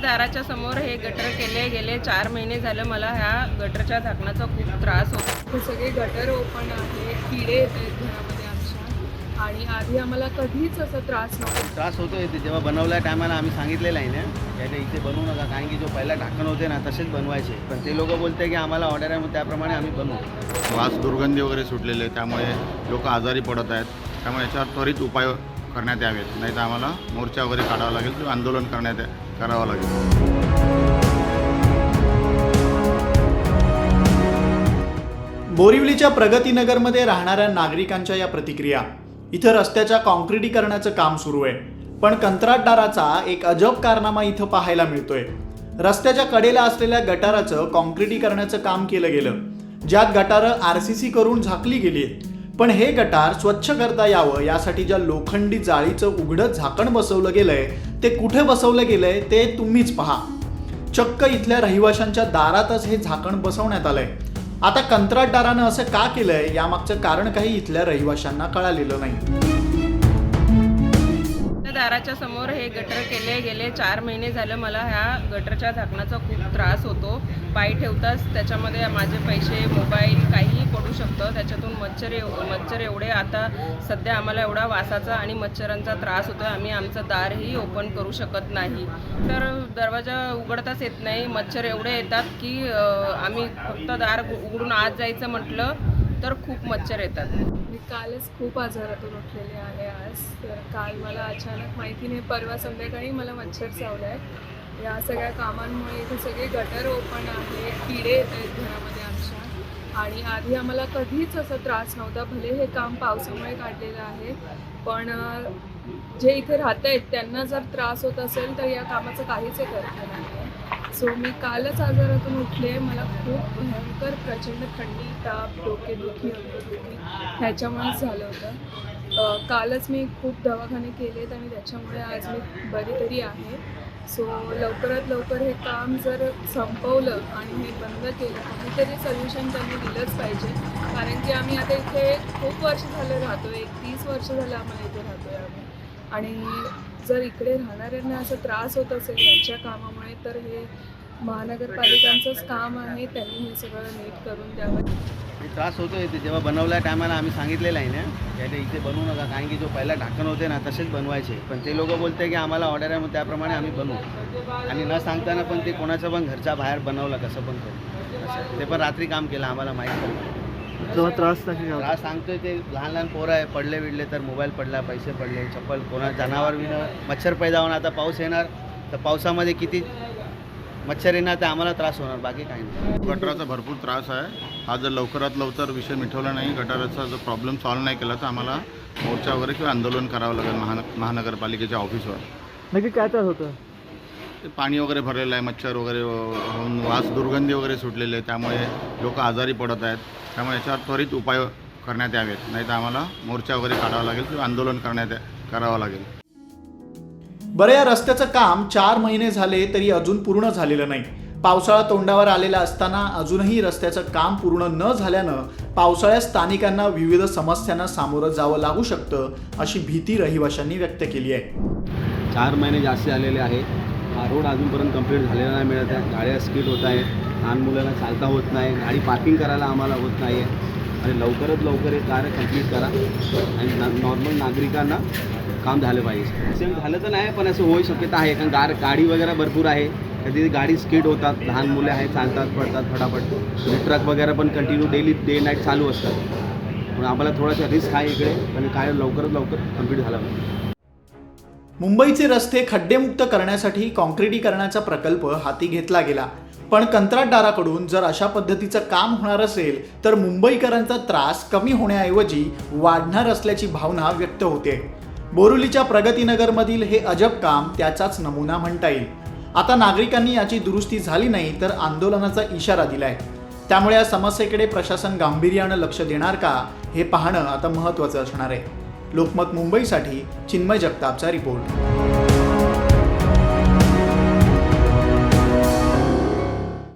दाराच्या समोर हे गटर केले गेले चार महिने झालं मला ह्या गटरच्या झाकणाचा खूप त्रास होतो. सगळे गटर ओपन आहे किडे येत आहेत घरामध्ये आमच्या. आणि आधी आम्हाला कधीच असा त्रास नव्हता. त्रास होतोय ते जेव्हा बनवल्या टायमाला आम्ही सांगितलेलं आहे ना त्याने इथे बनवू नका कारण की जो पहिला ढाकण होते ना तसेच बनवायचे. पण ते लोक बोलते की आम्हाला ऑर्डर आहे मग त्याप्रमाणे आम्ही बनवू. वास दुर्गंधी वगैरे सुटलेले आहे त्यामुळे लोक आजारी पडत आहेत. त्यामुळे याच्यावर त्वरित उपाय करण्यात यावेत. नाही तर आम्हाला मोर्चा वगैरे काढावा लागेल किंवा आंदोलन करण्यात करावं लागेल. बोरिवलीच्या प्रगतीनगरमध्ये राहणाऱ्या नागरिकांच्या या प्रतिक्रिया. इथं रस्त्याच्या काँक्रिटीकरणाचं काम सुरू आहे. पण कंत्राटदाराचा एक अजब कारनामा इथं पाहायला मिळतोय. रस्त्याच्या कडेला असलेल्या गटाराचं काँक्रिटीकरणाचं काम केलं गेलं. ज्यात गटारं आर सी सी करून झाकली गेली पण हे गटार स्वच्छ करता यावं यासाठी ज्या लोखंडी जाळीचं उघडं झाकण बसवलं गेलंय ते कुठे बसवलं गेलंय ते तुम्हीच पहा. चक्क इथल्या रहिवाशांच्या दारातच हे झाकण बसवण्यात आलंय. आता कंत्राटदारानं असं का केलंय यामागचं कारण काही इथल्या रहिवाशांना कळालेलं नाही. दाराच्या समोर हे गटर केले गेले. चार महिने झालं मला ह्या गटरच्या झाकणाचा खूप त्रास होतो. पाय ठेवताच त्याच्यामध्ये माझे पैसे मोबाईल काही मच्छर एव मच्छर एवढे आता सध्या आम्हाला एवढा वासाचा आणि मच्छरांचा त्रास होतो आम्ही आमचं दारही ओपन करू शकत नाही. तर दरवाजा उघडताच येत नाही. मच्छर एवढे येतात की आम्ही फक्त दार उघडून आत जायचं म्हटलं तर खूप मच्छर येतात. मी कालच खूप आजारातून उठलेले आहे आज. तर काल मला अचानक माहिती नाही परवा संध्याकाळी मला मच्छर चावला आहे या सगळ्या कामांमुळे इथे सगळे गटर ओपन आहे किडे येत आहेत आणि आधी आम्हाला कधीच असा त्रास नव्हता भले हे काम पावसामुळे काढलेलं आहे पण जे इथे राहत आहेत त्यांना जर त्रास होत असेल तर या कामाचं काहीच अर्थ नाही सो मी कालच आजारातून उठले मला खूप भयंकर प्रचंड थंडी ताप डोकेदुखी अंगदुखी ह्याच्यामुळेच झालं होतं. कालच मी खूप दवाखाने केलेत आणि त्याच्यामुळे आज मी बरी तरी आहे. सो लवकरात लवकर हे काम जर संपवलं आणि हे बंद केलं काहीतरी सोल्युशन त्यांनी दिलंच पाहिजे. कारण की आम्ही आता इथे खूप वर्ष झालं राहतो एक तीस वर्ष झालं आम्हाला इथे राहतो आहे आम्ही. आणि जर इकडे राहणाऱ्यांना असा त्रास होत असेल यांच्या कामामुळे तर हे महानगरपालिकांचंच काम आहे त्यांनी हे सगळं नीट करून द्यावं. त्रास होतोय ते जेव्हा बनवल्या टायमाला आम्ही सांगितलेलं आहे ना त्याने इथे बनवू नका कारण की जो पहिला ढाकण होते ना तसेच बनवायचे. पण ते लोक बोलते की आम्हाला ऑर्डर आहे मग त्याप्रमाणे आम्ही बनवू. आणि न सांगताना पण ते कोणाचं पण घरच्या बाहेर बनवलं कसं पण करू. असं. ते पण रात्री काम केलं आम्हाला माहीत पडलं तेव्हा त्रास नाही त्रास सांगतोय ते लहान लहान पोरं आहे पडले बिडले तर मोबाईल पडला पैसे पडले चप्पल कोणा जनावर विणं मच्छर पैदा होणार आता पाऊस येणार तर पावसामध्ये किती मच्छर येणार तर आम्हाला त्रास होणार बाकी काही नाही. गटाराचा भरपूर त्रास आहे. हा जर लवकरात लवकर विषय मिटवला नाही गटाराचा जर प्रॉब्लेम सॉल्व्ह नाही केला तर आम्हाला मोर्चा वगैरे किंवा आंदोलन करावं लागेल महान महानगरपालिकेच्या ऑफिसवर नक्की काय त्रास होतं? ते पाणी वगैरे भरलेलं आहे मच्छर वगैरे होऊन वास दुर्गंधी वगैरे सुटलेले आहे त्यामुळे लोक आजारी पडत आहेत. त्यामुळे याच्यावर त्वरित उपाय करण्यात यावेत. नाही तर आम्हाला मोर्चा वगैरे काढावा लागेल किंवा आंदोलन करण्यात करावं लागेल. बरं या रस्त्याचं काम चार महिने झाले तरी अजून पूर्ण झालेलं नाही. पावसाळा तोंडावर आलेला असताना अजूनही रस्त्याचं काम पूर्ण न झाल्यानं पावसाळ्यात स्थानिकांना विविध समस्यांना सामोरं जावं लागू शकतं अशी भीती रहिवाशांनी व्यक्त केली आहे. चार महिने जास्त झालेले आहेत. हा रोड अजूनपर्यंत कंप्लीट झालेला नाही मिळत आहे. गाड्या स्पीड होत आहेत. लहान मुलांना चालता होत नाही. गाडी पार्किंग करायला आम्हाला होत नाही आहे आणि लवकरात लवकर हे कार्य कंप्लीट करा. आणि नॉर्मल नागरिकांना काम झालं पाहिजे. ॲक्सिडेंट झालं तर नाही पण असं होऊ शक्यता आहे. कारण गार गाडी वगैरे भरपूर आहे. कधी गाडी स्किड होतात लहान मुले आहेत चालतात पडतात फटाफट. आणि ट्रक वगैरे पण कंटिन्यू डेली डे नाईट चालू असतात. पण आम्हाला थोडासा रिस्क आहे इकडे. पण काय लवकरात लवकर कंप्लीट झाला पाहिजे. मुंबईचे रस्ते खड्डेमुक्त करण्यासाठी काँक्रिटीकरणाचा प्रकल्प हाती घेतला गेला. पण कंत्राटदाराकडून जर अशा पद्धतीचं काम होणार असेल तर मुंबईकरांचा त्रास कमी होण्याऐवजी वाढणार असल्याची भावना व्यक्त होते. बोरुलीच्या प्रगतीनगरमधील हे अजब काम त्याचाच नमुना म्हणता येईल. आता नागरिकांनी याची दुरुस्ती झाली नाही तर आंदोलनाचा इशारा दिलाय. त्यामुळे या समस्येकडे प्रशासन गांभीर्यानं लक्ष देणार का हे पाहणं आता महत्त्वाचं असणार आहे. लोकमत मुंबईसाठी चिन्मय जगतापचा रिपोर्ट.